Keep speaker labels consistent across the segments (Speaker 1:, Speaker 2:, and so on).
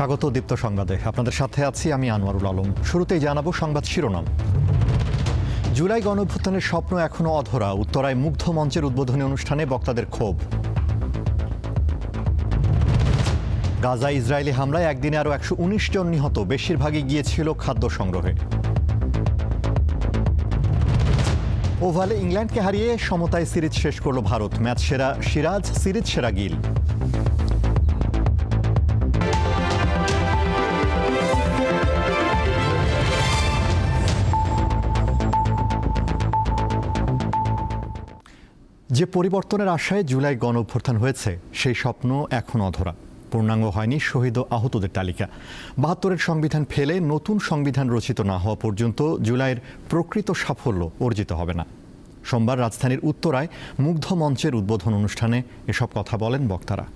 Speaker 1: স্বাগত দীপ্ত সংবাদে। আপনাদের সাথে আছি আমি আনোয়ারুল আলম। শুরুতেই জানাব সংবাদ শিরোনাম। জুলাই গণঅভ্যুত্থানের স্বপ্ন এখনও অধরা। উত্তরায় মুগ্ধ মঞ্চের উদ্বোধনী অনুষ্ঠানে বক্তাদের ক্ষোভ। গাজা ইসরায়েলি হামলায় একদিনে আরও একশো উনিশ জন নিহত। বেশিরভাগই গিয়েছিল খাদ্য সংগ্রহে। ওভালে ইংল্যান্ডকে হারিয়ে সমতায় সিরিজ শেষ করল ভারত। ম্যাচ সেরা সিরাজ, সিরিজ সেরা গিল। যে পরিবর্তনের আশায় জুলাই গণ অভ্যর্থান হয়েছে, সেই স্বপ্ন এখন অধরা। পূর্ণাঙ্গ হয়নি শহীদ ও আহতদের তালিকা। বাহাত্তরের সংবিধান ফেলে নতুন সংবিধান রচিত না হওয়া পর্যন্ত জুলাইয়ের প্রকৃত সাফল্য অর্জিত হবে না। সোমবার রাজধানীর উত্তরায় মুগ্ধ মঞ্চের উদ্বোধন অনুষ্ঠানে এসব কথা বলেন বক্তারা।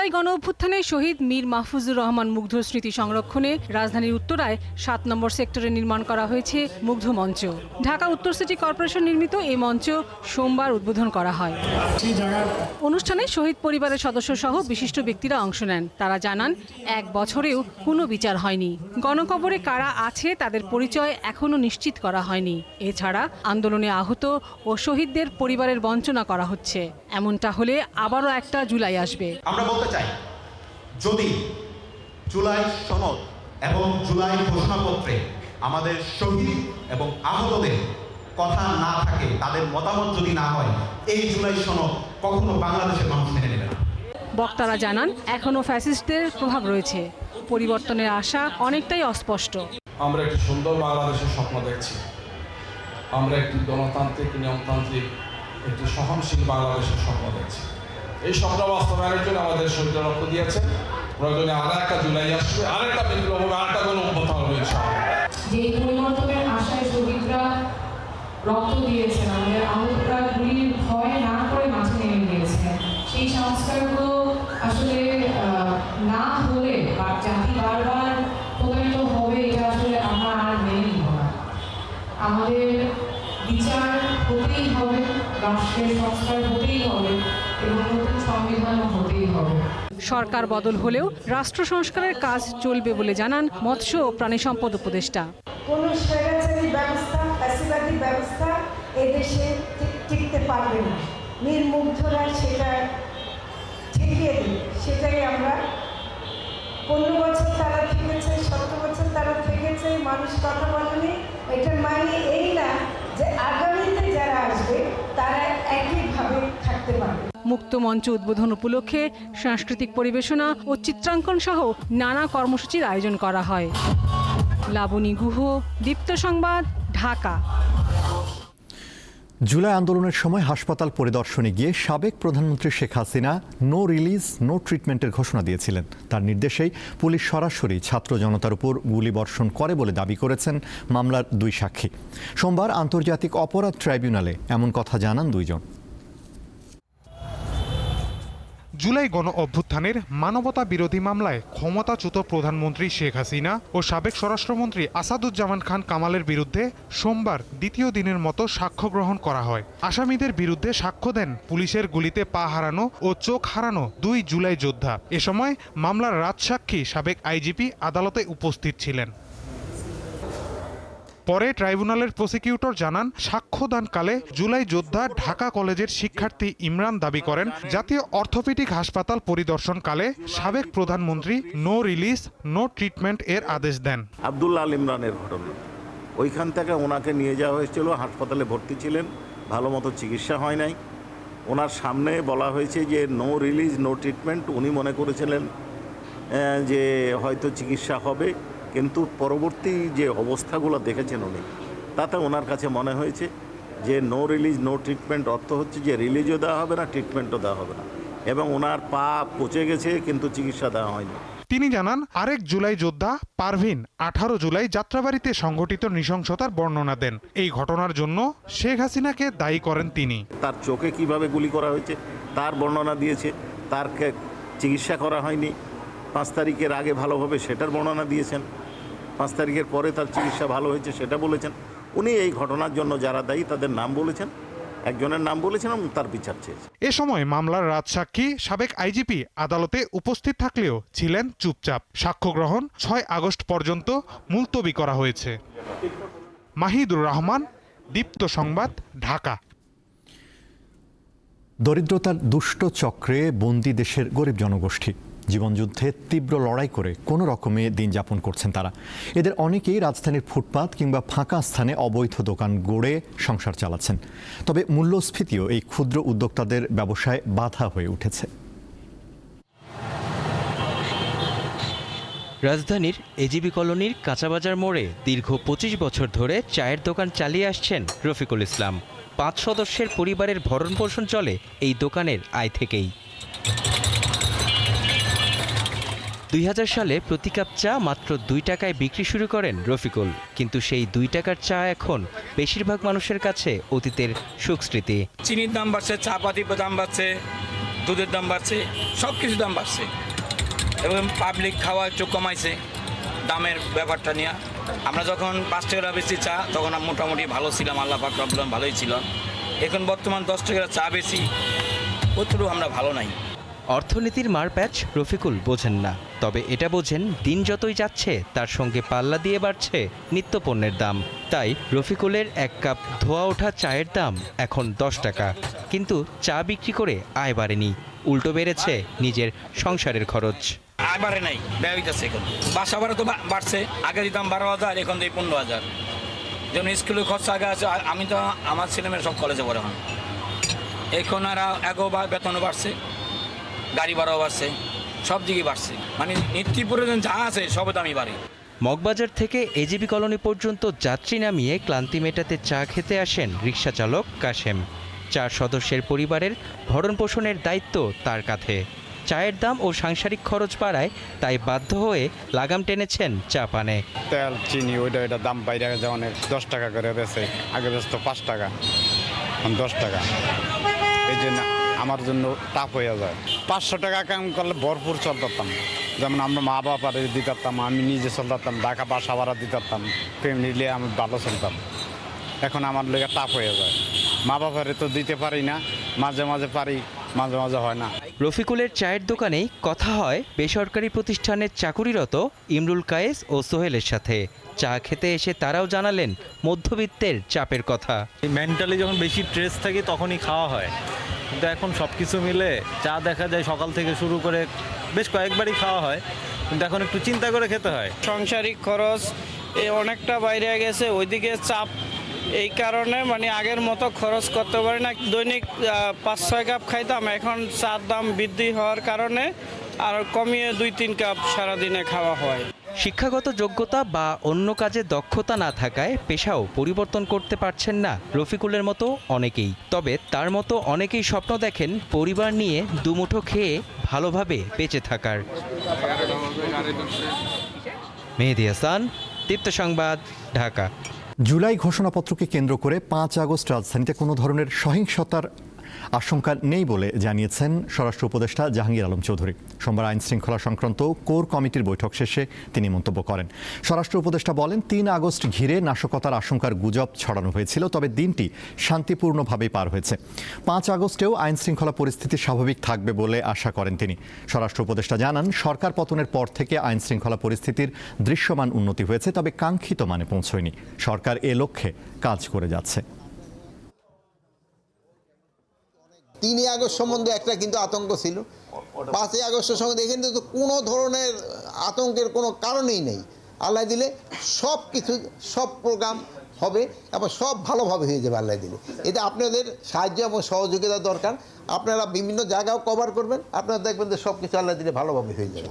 Speaker 2: জুলাই গণ অভ্যুত্থানে শহীদ মীর মাহফুজুর রহমান মুগ্ধ স্মৃতি সংরক্ষণে রাজধানীর উত্তরায় সাত নম্বর সেক্টরে নির্মাণ করা হয়েছে মুগ্ধ মঞ্চ। ঢাকা উত্তর সিটি কর্পোরেশন নির্মিত এই মঞ্চ সোমবার উদ্বোধন করা হয়। অনুষ্ঠানে শহীদ পরিবারের সদস্য সহ বিশিষ্ট ব্যক্তিরা অংশ নেন। তারা জানান, এক বছরেও কোনো বিচার হয়নি। গণকবরে কারা আছে তাদের পরিচয় এখনও নিশ্চিত করা হয়নি। এছাড়া আন্দোলনে আহত ও শহীদদের পরিবারের বঞ্চনা করা হচ্ছে। এমনটা হলে আবারও একটা জুলাই আসবে।
Speaker 3: আমরা বলতে চাই। যদি জুলাই সনদ এবং জুলাই ঘোষণাপত্রে আমাদের শহীদ এবং আহতদের কথা না থাকে তাদের মতামত যদি না হয় এই জুলাই সনদ কখনো বাংলাদেশের মানুষ মেনে নেবে না।
Speaker 2: বক্তারা জানান এখনও ফ্যাসিস্টদের প্রভাব রয়েছে। পরিবর্তনের আশা অনেকটাই অস্পষ্ট।
Speaker 4: আমরা একটি সুন্দর বাংলাদেশের স্বপ্ন দেখছি। আমরা একটি গণতান্ত্রিক নিয়মতান্ত্রিক একটি সহনশীল বাংলাদেশের স্বপ্ন দেখছি। এই স্বপ্ন বাস্তবায়নের জন্য আমাদের শরীর রক্ত দিয়েছে। প্রয়োজনে আর একটা জুলাই আসবে, আরেকটা বিপ্লব হবে, আরেকটা কোনো উন্নত হবে
Speaker 5: পরিবর্তনের আশায় রক্ত দিয়েছেন, আমাদের আহতরা গুলির ভয় না করে নেমে সেই সংস্কারগুলো আসলে না হলে জাতি বারবার প্রতারিত হবে, এটা আসলে আমরা আর মেনে না। আমাদের বিচার হতেই হবে, রাষ্ট্রের সংস্কার
Speaker 2: সরকার বদল হলেও রাষ্ট্র সংস্কারের কাজ চলবে বলে জানান মৎস্য ও প্রাণী সম্পদ উপদেষ্টা।
Speaker 6: ব্যবস্থা টিকতে সেটাই আমরা বছর তারা তারা থেকেছে মানুষ এটার মানে এই না যে আগামীতে যারা আসবে, তারা একইভাবে থাকতে পারবে।
Speaker 2: মুক্ত মঞ্চ উদ্বোধন উপলক্ষে সাংস্কৃতিক পরিবেশনা ও চিত্রাঙ্কন সহ নানা কর্মসূচির আয়োজন করা হয়। লাবণী গুহ, দীপ্ত সংবাদ, ঢাকা।
Speaker 1: জুলাই আন্দোলনের সময় হাসপাতাল পরিদর্শনে গিয়ে সাবেক প্রধানমন্ত্রী Sheikh Hasina no release, no ট্রিটমেন্টের ঘোষণা দিয়েছিলেন। তার নির্দেশেই পুলিশ সরাসরি ছাত্র জনতার উপর গুলিবর্ষণ করে বলে দাবি করেছেন মামলার দুই সাক্ষী। সোমবার আন্তর্জাতিক অপরাধ ট্রাইব্যুনালে এমন কথা জানান দুইজন।
Speaker 7: জুলাই গণ অভ্যুত্থানের মানবতা বিরোধী মামলায় ক্ষমতাচ্যুত প্রধানমন্ত্রী শেখ হাসিনা ও সাবেক স্বরাষ্ট্রমন্ত্রী আসাদুজ্জামান খান কামালের বিরুদ্ধে সোমবার দ্বিতীয় দিনের মতো সাক্ষ্য গ্রহণ করা হয়। আসামিদের বিরুদ্ধে সাক্ষ্য দেন পুলিশের গুলিতে পা হারানো ও চোখ হারানো দুই জুলাই যোদ্ধা। এ সময় মামলার রাজসাক্ষী সাবেক আইজিপি আদালতে উপস্থিত ছিলেন। পরে ট্রাইব্যুনালের প্রসিকিউটর জানান, সাক্ষ্যদানকালে জুলাই যোদ্ধা ঢাকা কলেজের শিক্ষার্থী ইমরান দাবি করেন, জাতীয় অর্থোপেডিক হাসপাতাল পরিদর্শনকালে সাবেক প্রধানমন্ত্রী নো রিলিজ, নো ট্রিটমেন্ট এর আদেশ দেন।
Speaker 8: আবদুল্লাহ আল ইমরানের ঘটনা। ওইখান থেকে ওনাকে নিয়ে যাওয়া হয়েছিল, হাসপাতালে ভর্তি ছিলেন, ভালো মতো চিকিৎসা হয় নাই। ওনার সামনে বলা হয়েছে যে নো রিলিজ, নো ট্রিটমেন্ট উনি মনে করেছিলেন যে হয়তো চিকিৎসা হবে। কিন্তু পরবর্তী যে অবস্থাগুলো দেখেছেন উনি তাতে ওনার কাছে মনে হয়েছে যে নো রিলিজ নো ট্রিটমেন্ট অর্থ হচ্ছে যে রিলিজও দেওয়া হবে না ট্রিটমেন্টও দেওয়া হবে না। এবং ওনার পা পচে গেছে কিন্তু চিকিৎসা দেওয়া হয়নি।
Speaker 7: তিনি জানান আরেক জুলাই যোদ্ধা পারভিন আঠারো জুলাই যাত্রাবাড়িতে সংঘটিত নৃশংসতার বর্ণনা দেন। এই ঘটনার জন্য শেখ হাসিনাকে দায়ী করেন তিনি।
Speaker 8: তার চোখে কীভাবে গুলি করা হয়েছে তার বর্ণনা দিয়েছে তার কে- চিকিৎসা করা হয়নি পাঁচ তারিখের আগে ভালোভাবে সেটার বর্ণনা দিয়েছেন। পাঁচ তারিখের পরে তার চিকিৎসা ভালো হয়েছে সেটা বলেছেন। উনি এই ঘটনার জন্য যারা দায়ী তাদের নাম বলেছেন। একজনের নাম বলেছেন এবং তার বিচার চেয়েছে।
Speaker 7: এ সময় মামলার রাজসাক্ষী সাবেক আইজিপি আদালতে উপস্থিত থাকলেও ছিলেন চুপচাপ। সাক্ষ্য গ্রহণ ছয় আগস্ট পর্যন্ত মুলতবি করা হয়েছে। মাহিদুর রহমান দীপ্ত সংবাদ ঢাকা।
Speaker 1: দরিদ্রতার দুষ্ট চক্রে বন্দি দেশের গরিব জনগোষ্ঠী। জীবনযুদ্ধে তীব্র লড়াই করে কোনো রকমে দিন যাপন করছেন তারা। এদের অনেকেই রাজধানীর ফুটপাত কিংবা ফাঁকা স্থানে অবৈধ দোকান গড়ে সংসার চালাচ্ছেন। তবে মূল্যস্ফীতিও এই ক্ষুদ্র উদ্যোক্তাদের ব্যবসায় বাধা হয়ে উঠেছে।
Speaker 9: রাজধানীর এজিবি কলোনির কাঁচাবাজার মোড়ে দীর্ঘ পঁচিশ বছর ধরে চায়ের দোকান চালিয়ে আসছেন রফিকুল ইসলাম। পাঁচ সদস্যের পরিবারের ভরণ পোষণ চলে এই দোকানের আয় থেকেই। দুই হাজার সালে প্রতি কাপ চা মাত্র দুই টাকায় বিক্রি শুরু করেন রফিকুল। কিন্তু সেই দুই টাকার চা এখন বেশিরভাগ মানুষের কাছে অতীতের সুখস্মৃতি
Speaker 10: চিনির দাম বাড়ছে চা পাতির দাম বাড়ছে, দুধের দাম বাড়ছে সব কিছু দাম বাড়ছে। এবং পাবলিক খাওয়া একটু কমাইছে দামের ব্যাপারটা নিয়ে। আমরা যখন পাঁচ টাকা বেশি চা, তখন মোটামুটি ভালো ছিলাম, আল্লাহ পাক ভালোই ছিল এখন বর্তমান দশ টাকা চা বেশি অতটুকু আমরা ভালো নাই।
Speaker 9: অর্থনীতির মারপ্যাচ রফিকুল বোঝেন না। তবে এটা বোঝেন, দিন যতই যাচ্ছে, তার সঙ্গে পাল্লা দিয়ে বাড়ছে নিত্যপণ্যের দাম। তাই রফিকুলের এক কাপ ধোয়া ওঠা চায়ের দাম এখন দশ টাকা। কিন্তু চা বিক্রি করে আয় বাড়েনি। উল্টো বেড়েছে নিজের সংসারের খরচ।
Speaker 10: আয় বাড়ে নাই এখন। বাসা ভাড়া তো বাড়ছে আগে দিতাম বারো হাজার, এখন দিই পনেরো হাজার। যেমন স্কুলের খরচা আগে আছে আমি তো আমার ছেলেমেয়েরা সব কলেজে পড়ে এখন। আর এগো বা বেতনও বাড়ছে। গাড়ি ভাড়াও বাড়ছে সব দিকে বাড়ছে। মানে নিত্য প্রয়োজন যা আছে সব দামই বাড়ে।
Speaker 9: মগবাজার থেকে এজিবি কলোনি পর্যন্ত যাত্রী নামিয়ে ক্লান্তি মেটাতে চা খেতে আসেন রিক্সা চালক কাশেম। চার সদস্যের পরিবারের ভরণ পোষণের দায়িত্ব তার কাঁধে। চায়ের দাম ও সাংসারিক খরচ বাড়ায় তাই বাধ্য হয়ে লাগাম টেনেছেন চা পানে।
Speaker 11: তেল চিনি ওইটা ওইটা দাম বাইরে যে অনেক। দশ টাকা করে বেছে আগে বেচতো পাঁচ টাকা দশ টাকা। এই জন্য আমার জন্য টাফ হয়ে যায়। পাঁচশো টাকা কাম করলে ভরপুর চল চলতাম যেমন আমরা মা বাবারে দিতাম আমি নিজে চলতাম ঢাকা বাসা ভাড়া দিতাম ফ্যামিলি আমি ভালো চলতাম এখন আমার লেগে টাফ হয়ে যায়। মা বাবারে তো দিতে পারি না মাঝে মাঝে পারি মাঝে মাঝে হয় না।
Speaker 9: রফিকুলের চায়ের দোকানেই কথা হয় বেসরকারি প্রতিষ্ঠানের চাকুরিরত ইমরুল কায়েস ও সোহেলের সাথে। চা খেতে এসে তারাও জানালেন মধ্যবিত্তের চাপের কথা।
Speaker 12: মেন্টালি যখন বেশি স্ট্রেস থাকে তখনই খাওয়া হয়। কিন্তু এখন সব কিছু মিলে চা দেখা যায় সকাল থেকে শুরু করে বেশ কয়েকবারই খাওয়া হয়, কিন্তু এখন একটু চিন্তা করে খেতে হয়।
Speaker 13: সংসারিক খরচ, এ অনেকটা বাইরে গেছে, ওইদিকে চাপ, এই কারণে মানে আগের মতো খরচ করতে পারি না। দৈনিক পাঁচ ছয় কাপ খাইতাম, এখন চার দাম বৃদ্ধি হওয়ার কারণে আর কমিয়ে দুই তিন কাপ সারাদিনে খাওয়া হয়।
Speaker 9: শিক্ষাগত যোগ্যতা বা অন্য কাজে দক্ষতা না থাকায় পেশাও পরিবর্তন করতে পারছেন না রফিকুলের মতো অনেকেই। তবে তার মতো অনেকেই স্বপ্ন দেখেন পরিবার নিয়ে দুমুঠো খেয়ে ভালোভাবে বেঁচে থাকার। মেহেদি হাসান দীপ্ত সংবাদ ঢাকা।
Speaker 1: জুলাই ঘোষণাপত্রকে কেন্দ্র করে পাঁচ আগস্ট রাজধানীতে কোনো ধরনের সহিংসতার আশঙ্কা নেই বলে জানিয়েছেন স্বরাষ্ট্র উপদেষ্টা জাহাঙ্গীর আলম চৌধুরী। সোমবার আইন শৃঙ্খলা সংক্রান্ত কোর কমিটির বৈঠক শেষে তিনি মন্তব্য করেন। স্বরাষ্ট্র উপদেষ্টা বলেন, তিন আগস্ট ঘিরে নাশকতার আশঙ্কার গুজব ছড়ানো হয়েছিল, তবে দিনটি শান্তিপূর্ণভাবেই পার হয়েছে। পাঁচ আগস্টেও আইন শৃঙ্খলা পরিস্থিতি স্বাভাবিক থাকবে বলে আশা করেন তিনি। স্বরাষ্ট্র উপদেষ্টা জানান, সরকার পতনের পর থেকে আইন শৃঙ্খলা পরিস্থিতির দৃশ্যমান উন্নতি হয়েছে, তবে কাঙ্ক্ষিত মানে পৌঁছয়নি। সরকার এ লক্ষ্যে কাজ করে যাচ্ছে।
Speaker 14: তিনই আগস্ট সম্বন্ধে একটা কিন্তু আতঙ্ক ছিল। পাঁচই আগস্টের সম্বন্ধে এখানে তো কোনো ধরনের আতঙ্কের কোনো কারণেই নেই। আল্লাহ দিলে সব কিছু, সব প্রোগ্রাম হবে, এবং সব ভালোভাবে হয়ে যাবে আল্লাহ দিলে। এটা আপনাদের সাহায্য এবং সহযোগিতা দরকার। আপনারা বিভিন্ন জায়গাও কভার করবেন। আপনারা দেখবেন যে সব কিছু আল্লাহ দিলে ভালোভাবে হয়ে যাবে।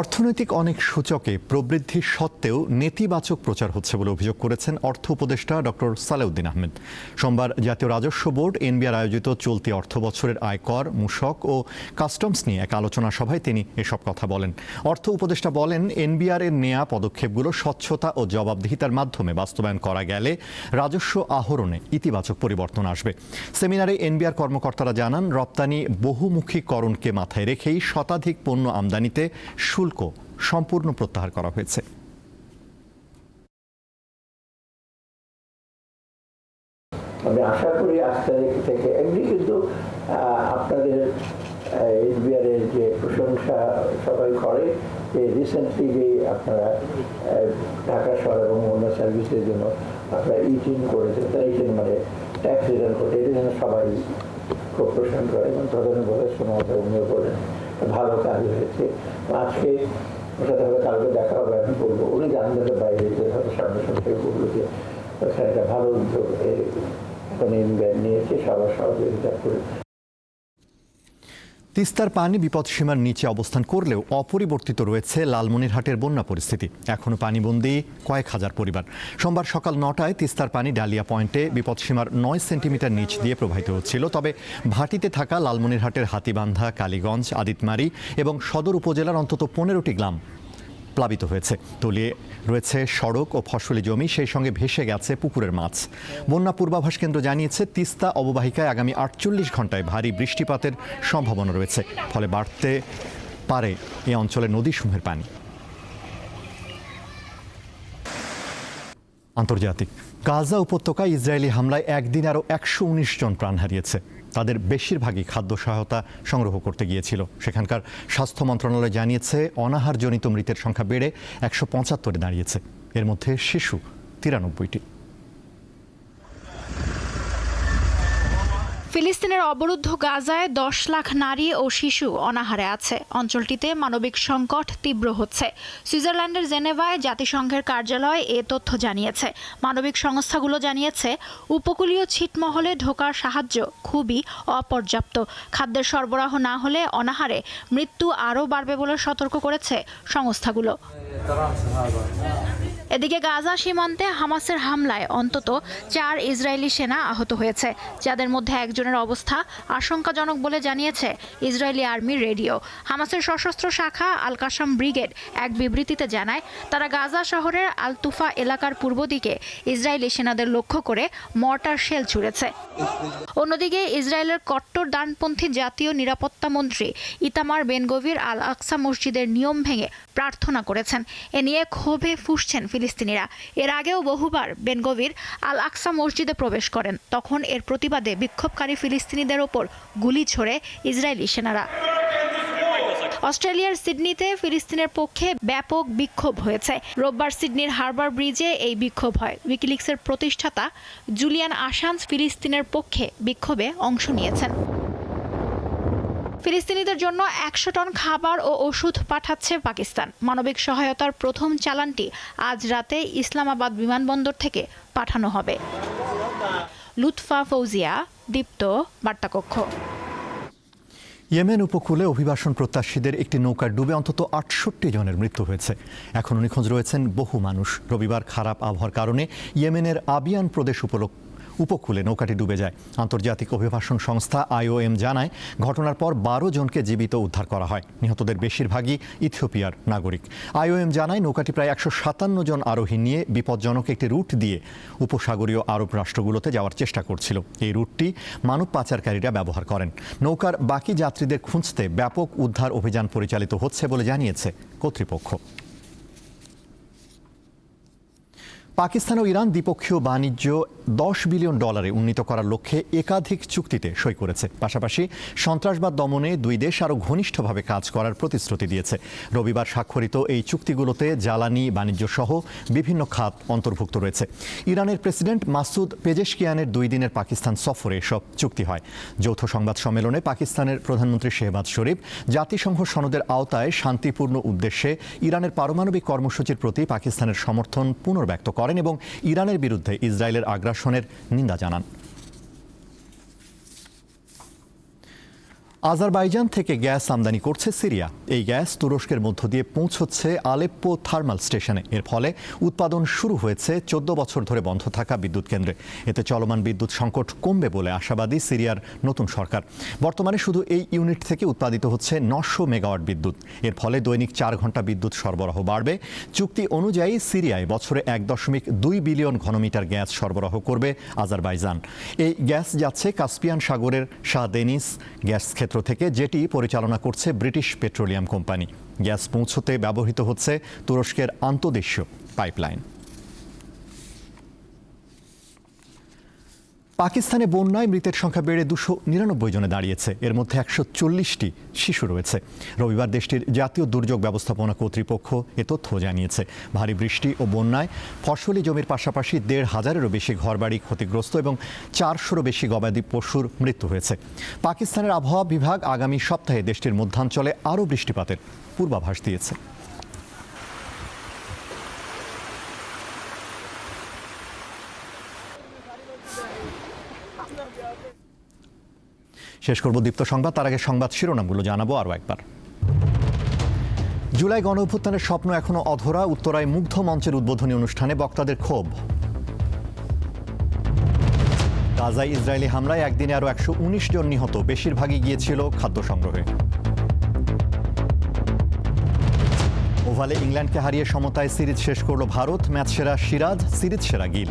Speaker 1: অর্থনৈতিক অনেক সূচকে প্রবৃদ্ধি সত্ত্বেও নেতিবাচক প্রচার হচ্ছে বলে অভিযোগ করেছেন অর্থ উপদেষ্টা ডক্টর সালেউদ্দিন আহমেদ। সোমবার জাতীয় রাজস্ব বোর্ড, এনবিআর আয়োজিত চলতি অর্থ বছরের আয়কর মূসক ও কাস্টমস নিয়ে এক আলোচনা সভায় তিনি এসব কথা বলেন। অর্থ উপদেষ্টা বলেন, এনবিআর এর নেয়া পদক্ষেপগুলো স্বচ্ছতা ও জবাবদিহিতার মাধ্যমে বাস্তবায়ন করা গেলে রাজস্ব আহরণে ইতিবাচক পরিবর্তন আসবে। সেমিনারে এনবিআর কর্মকর্তারা জানান, রপ্তানি বহুমুখীকরণকে মাথায় রেখেই শতাধিক পণ্য আমদানিতে শুল্ক সম্পূর্ণ প্রত্যাহার করা হয়েছে।
Speaker 15: আমি আশা করি আট তারিখ থেকে কিন্তু আপনাদের যে প্রশংসা সবাই করে, যে রিসেন্টলি যে আপনারা ঢাকা শহর এবং অন্য সার্ভিসের জন্য আপনারা ইটিন করেছেন তাই মানে ট্যাক্স রিটার্ন যেন সবাই খুব প্রশংসা করে এবং প্রধানভাবে শোনা হবে উনিও ভালো কাজ হয়েছে। আজকে সাথে হবে কালকে দেখা হবে, আমি বলব। উনি জানলেন বাইরে যে হয়তো সামনে সামনে বলব যে স্যার একটা ভালো উদ্যোগ এখানে নিয়েছে, সবার সহযোগিতা করে।
Speaker 1: তিস্তার পানি বিপদসীমার নিচে অবস্থান করলেও অপরিবর্তিত রয়েছে লালমনিরহাটের বন্যা পরিস্থিতি। এখনও পানিবন্দী কয়েক হাজার পরিবার। সোমবার সকাল নটায় তিস্তার পানি ডালিয়া পয়েন্টে বিপদসীমার নয় সেন্টিমিটার নিচ দিয়ে প্রবাহিত হচ্ছিল। তবে ভাটিতে থাকা লালমনিরহাটের হাতিবান্ধা, কালীগঞ্জ, আদিতমারি এবং সদর উপজেলার অন্তত পনেরোটি গ্রাম প্লাবিত হয়েছে। তলিয়ে রয়েছে সড়ক ও ফসলি জমি, সেই সঙ্গে ভেসে গেছে পুকুরের মাছ। বন্যা পূর্বাভাস কেন্দ্র জানিয়েছে, তিস্তা অববাহিকায় আগামী আটচল্লিশ ঘন্টায় ভারী বৃষ্টিপাতের সম্ভাবনা রয়েছে। ফলে বাড়তে পারে এ অঞ্চলের নদীসমূহের পানি। আন্তর্জাতিক গাজা উপত্যকায় ইসরায়েলি হামলায় একদিন আরও একশো উনিশ জন প্রাণ হারিয়েছে। তাদের বেশিরভাগই খাদ্য সহায়তা সংগ্রহ করতে গিয়েছিল। সেখানকার স্বাস্থ্য মন্ত্রণালয় জানিয়েছে, অনাহারজনিত মৃতের সংখ্যা বেড়ে একশো পঁচাত্তরে দাঁড়িয়েছে। এর মধ্যে শিশু তিরানব্বইটি।
Speaker 16: ফিলিস্তিনের অবরুদ্ধ গাজায় দশ লাখ নারী ও শিশু অনাহারে আছে। অঞ্চলটিতে মানবিক সংকট তীব্র হচ্ছে। সুইজারল্যান্ডের জেনেভায় জাতিসংঘের কার্যালয় এ তথ্য জানিয়েছে। মানবিক সংস্থাগুলো জানিয়েছে, উপকূলীয় ছিটমহলে ঢোকার সাহায্য খুবই অপর্যাপ্ত। খাদ্যের সরবরাহ না হলে অনাহারে মৃত্যু আরও বাড়বে বলে সতর্ক করেছে সংস্থাগুলো। এদিকে গাজা সীমান্তে হামাসের হামলায় অন্তত চার ইসরায়েলি সেনা আহত হয়েছে, যাদের মধ্যে একজনের অবস্থা আশঙ্কাজনক বলে জানিয়েছে ইসরায়েলি আর্মি রেডিও। হামাসের সশস্ত্র শাখা আল কাসাম ব্রিগেড এক বিবৃতিতে জানায়, তারা গাজা শহরের আলতুফা এলাকার পূর্ব দিকে ইসরায়েলি সেনাদের লক্ষ্য করে মর্টার শেল ছুড়েছে। অন্যদিকে ইসরায়েলের কট্টর ডানপন্থী জাতীয় নিরাপত্তা মন্ত্রী ইতামার বেনগভির আল আকসা মসজিদের নিয়ম ভেঙে প্রার্থনা করেছেন। এ নিয়ে ক্ষোভে ফুসছেন ফিলিস্তিনিরা। এর আগেও বহুবার বেনগভির আল আকসা মসজিদে প্রবেশ করেন। তখন এর প্রতিবাদে বিক্ষোভকারী ফিলিস্তিনিদের ওপর গুলি ছোড়ে ইসরায়েলি সেনারা। অস্ট্রেলিয়ার সিডনিতে ফিলিস্তিনের পক্ষে ব্যাপক বিক্ষোভ হয়েছে। রোববার সিডনির হারবার ব্রিজে এই বিক্ষোভ হয়। উইকিলিক্সের প্রতিষ্ঠাতা জুলিয়ান আসান্স ফিলিস্তিনের পক্ষে বিক্ষোভে অংশ নিয়েছেন। ফিলিস্তিনিদের জন্য একশো টন খাবার ও ওষুধ পাঠাচ্ছে পাকিস্তান। মানবিক সহায়তার প্রথম চালানটি আজ রাতে ইসলামাবাদ বিমানবন্দর থেকে পাঠানো হবে। লুৎফা ফৌজিয়া, দীপ্ত বার্তাকক্ষ।
Speaker 1: ইয়েমেন উপকূলে অভিবাসন প্রত্যাশীদের একটি নৌকা ডুবে অন্তত আটষট্টি জনের মৃত্যু হয়েছে। এখনও নিখোঁজ রয়েছেন বহু মানুষ। রবিবার খারাপ আবহাওয়ার কারণে ইয়েমেনের আবিয়ান প্রদেশ উপলক্ষ উপকূলে নৌকাটি ডুবে যায়। আন্তর্জাতিক অভিবাসন সংস্থা আইওএম জানায়, ঘটনার পর বারো জনকে জীবিত উদ্ধার করা হয়। নিহতদের বেশিরভাগই ইথিওপিয়ার নাগরিক। আইওএম জানায়, নৌকাটি প্রায় একশো সাতান্ন জন আরোহী নিয়ে বিপজ্জনক একটি রুট দিয়ে উপসাগরীয় আরব রাষ্ট্রগুলোতে যাওয়ার চেষ্টা করছিল। এই রুটটি মানব পাচারকারীরা ব্যবহার করেন। নৌকার বাকি যাত্রীদের খুঁজতে ব্যাপক উদ্ধার অভিযান পরিচালিত হচ্ছে বলে জানিয়েছে কর্তৃপক্ষ। পাকিস্তান ও ইরান দ্বিপক্ষীয় বাণিজ্য দশ বিলিয়ন ডলারে উন্নীত করার লক্ষ্যে একাধিক চুক্তিতে সই করেছে। পাশাপাশি সন্ত্রাসবাদ দমনে দুই দেশ আরও ঘনিষ্ঠভাবে কাজ করার প্রতিশ্রুতি দিয়েছে। রবিবার স্বাক্ষরিত এই চুক্তিগুলোতে জ্বালানি বাণিজ্য সহ বিভিন্ন খাত অন্তর্ভুক্ত রয়েছে। ইরানের প্রেসিডেন্ট মাসুদ পেজেশকিয়ানের দুই দিনের পাকিস্তান সফরে এসব চুক্তি হয়। যৌথ সংবাদ সম্মেলনে পাকিস্তানের প্রধানমন্ত্রী শেহবাজ শরীফ জাতিসংঘ সনদের আওতায় শান্তিপূর্ণ উদ্দেশ্যে ইরানের পারমাণবিক কর্মসূচির প্রতি পাকিস্তানের সমর্থন পুনর্ব্যক্ত করেন এবং ইরানের বিরুদ্ধে ইসরায়েলের আগ্রাসনের নিন্দা জানান। আজারবাইজান থেকে গ্যাস আমদানি করছে সিরিয়া। এই গ্যাস তুরস্কের মধ্য দিয়ে পৌঁছচ্ছে আলেপ্পো থার্মাল স্টেশনে। এর ফলে উৎপাদন শুরু হয়েছে চোদ্দ বছর ধরে বন্ধ থাকা বিদ্যুৎ কেন্দ্রে। এতে চলমান বিদ্যুৎ সংকট কমবে বলে আশাবাদী সিরিয়ার নতুন সরকার। বর্তমানে শুধু এই ইউনিট থেকে উৎপাদিত হচ্ছে নশো মেগাওয়াট বিদ্যুৎ। এর ফলে দৈনিক চার ঘণ্টা বিদ্যুৎ সরবরাহ বাড়বে। চুক্তি অনুযায়ী সিরিয়ায় বছরে এক দশমিক দুই বিলিয়ন ঘনমিটার গ্যাস সরবরাহ করবে আজারবাইজান। এই গ্যাস যাচ্ছে কাস্পিয়ান সাগরের শাহ দেনিস গ্যাস ক্ষেত্র থেকে যেটি পরিচালনা করছে ব্রিটিশ পেট্রোলিয়াম কোম্পানি। গ্যাস পৌঁছতে ব্যবহৃত হচ্ছে তুরস্কের আন্তদেশীয় পাইপলাইন। পাকিস্তানে বন্যায় মৃতের সংখ্যা বেড়ে দুশো নিরানব্বই জনে দাঁড়িয়েছে। এর মধ্যে একশো চল্লিশটি শিশু রয়েছে। রবিবার দেশটির জাতীয় দুর্যোগ ব্যবস্থাপনা কর্তৃপক্ষ এ তথ্য জানিয়েছে। ভারী বৃষ্টি ও বন্যায় ফসলি জমির পাশাপাশি দেড় হাজারেরও বেশি ঘরবাড়ি ক্ষতিগ্রস্ত এবং চারশোরও বেশি গবাদি পশুর মৃত্যু হয়েছে। পাকিস্তানের আবহাওয়া বিভাগ আগামী সপ্তাহে দেশটির মধ্যাঞ্চলে আরও বৃষ্টিপাতের পূর্বাভাস দিয়েছে। শেষ করব দীপ্ত সংবাদ। তার আগে সংবাদ শিরোনামগুলো জানাব আরও একবার। জুলাই গণ অভ্যুত্থানের স্বপ্ন এখনও অধরা, উত্তরায় মুগ্ধ মঞ্চের উদ্বোধনী অনুষ্ঠানে বক্তাদের ক্ষোভ। গাজায় ইসরায়েলি হামলায় একদিনে আরও একশো উনিশ জন নিহত, বেশিরভাগই গিয়েছিল খাদ্য সংগ্রহে। ওভালে ইংল্যান্ডকে হারিয়ে সমতায় সিরিজ শেষ করল ভারত, ম্যাচ সেরা সিরাজ, সিরিজ সেরা গিল।